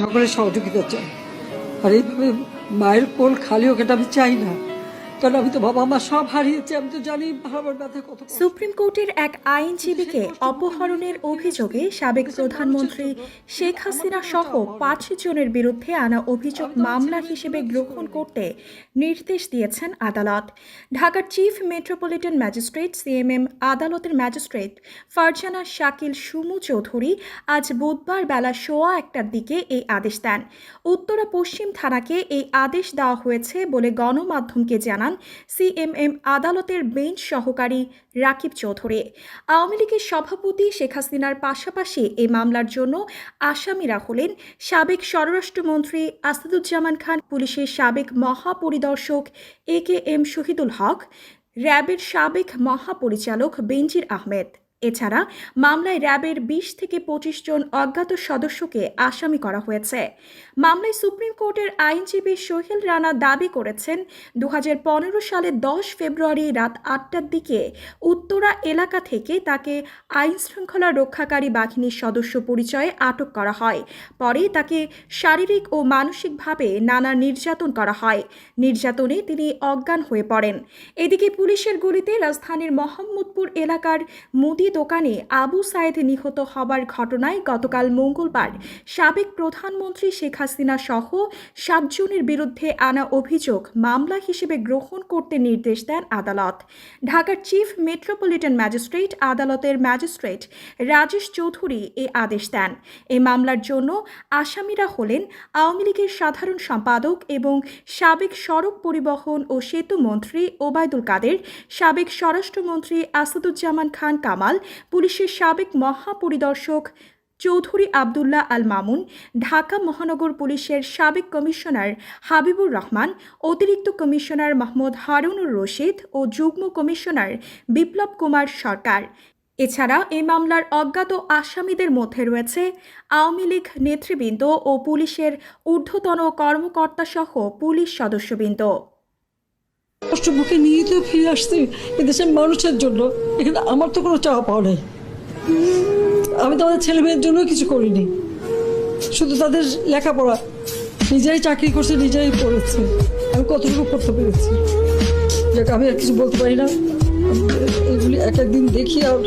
সকলের সহযোগিতা চাই। আর এইভাবে মায়ের কোল খালি হোক এটা আমি চাই না। কারণ আমি তো বাবা মা সব হারিয়েছি আমি তো জানি ব্যথা কত সুপ্রিম কোর্টের এক আইনজীবীকে অপহরণের অভিযোগে সাবেক প্রধানমন্ত্রী শেখ হাসিনা সহ পাঁচ জনের বিরুদ্ধে আনা অভিযোগ মামলা হিসেবে গ্রহণ করতে নির্দেশ দিয়েছেন আদালত। ঢাকার চিফ মেট্রোপলিটন ম্যাজিস্ট্রেট সিএমএম আদালতের ম্যাজিস্ট্রেট ফারজানা শাকিল সুমু চৌধুরী আজ বুধবার বেলা সোয়া একটার দিকে এই আদেশ দেন। উত্তরা পশ্চিম থানাকে এই আদেশ দেওয়া হয়েছে বলে গণমাধ্যমকে জানান সিএমএম আদালতের বেঞ্চ সহকারী রাকিব চৌধুরী। আওয়ামী লীগের সভাপতি শেখ হাসিনার পাশাপাশি এই মামলার জন্য আসামিরা হলেন সাবেক স্বরাষ্ট্রমন্ত্রী আসাদুজ্জামান খান, পুলিশের সাবেক মহাপরিদর্শক এ কে এম শহীদুল হক, র্যাবের সাবেক মহাপরিচালক বেনজির আহমেদ। এছাড়া মামলায় র্যাবের বিশ থেকে পঁচিশ জন অজ্ঞাত সদস্যকে আসামি করা হয়েছে। মামলায় সুপ্রিম কোর্টের আইনজীবী সোহেল রানা দাবি করেছেন পনেরো সালের দশ ফেব্রুয়ারি রাত আটটার দিকে উত্তরা এলাকা থেকে তাকে আইন শৃঙ্খলা রক্ষাকারী বাহিনীর সদস্য পরিচয়ে আটক করা হয়। পরে তাকে শারীরিক ও মানসিকভাবে নানা নির্যাতন করা হয়। নির্যাতনে তিনি অজ্ঞান হয়ে পড়েন। এদিকে পুলিশের গুলিতে রাজধানীর মোহাম্মদপুর এলাকার মুদি দোকানে আবু সায়েদ নিহত হবার ঘটনায় গতকাল মঙ্গলবার সাবেক প্রধানমন্ত্রী শেখ হাসিনা সহ সাতজনের বিরুদ্ধে আনা অভিযোগ মামলা হিসেবে গ্রহণ করতে নির্দেশ দেন আদালত। ঢাকার চিফ মেট্রোপলিটন ম্যাজিস্ট্রেট আদালতের ম্যাজিস্ট্রেট রাজেশ চৌধুরী এ আদেশ দেন। এ মামলার জন্য আসামিরা হলেন আওয়ামী লীগের সাধারণ সম্পাদক এবং সাবেক সড়ক পরিবহন ও সেতু মন্ত্রী ওবায়দুল কাদের, সাবেক স্বরাষ্ট্রমন্ত্রী আসাদুজ্জামান খান কামাল পুলিশের সাবেক মহাপরিদর্শক চৌধুরী আবদুল্লাহ আল মামুন ঢাকা মহানগর পুলিশের সাবেক কমিশনার হাবিবুর রহমান, অতিরিক্ত কমিশনার মোহাম্মদ হারুনুর রশিদ ও যুগ্ম কমিশনার বিপ্লব কুমার সরকার। এছাড়া এই মামলার অজ্ঞাত আসামিদের মধ্যে রয়েছে আওয়ামী লীগ নেতৃবৃন্দ ও পুলিশের ঊর্ধ্বতন কর্মকর্তাসহ পুলিশ সদস্যবৃন্দ। কষ্ট মুখে নিয়ে তো ফিরে আসছি এদেশের মানুষের জন্য। এখানে আমার তো কোনো চাওয়া পাওয়া নেই। আমি তো আমাদের ছেলে মেয়ের জন্য কিছু করিনি। শুধু তাদের লেখাপড়া। নিজেই চাকরি করছে, নিজেই পড়েছে। আমি কতটুকু করতে পেরেছি? যাক, আমি আর কিছু বলতে পারি না। এগুলি এক একদিন দেখি আর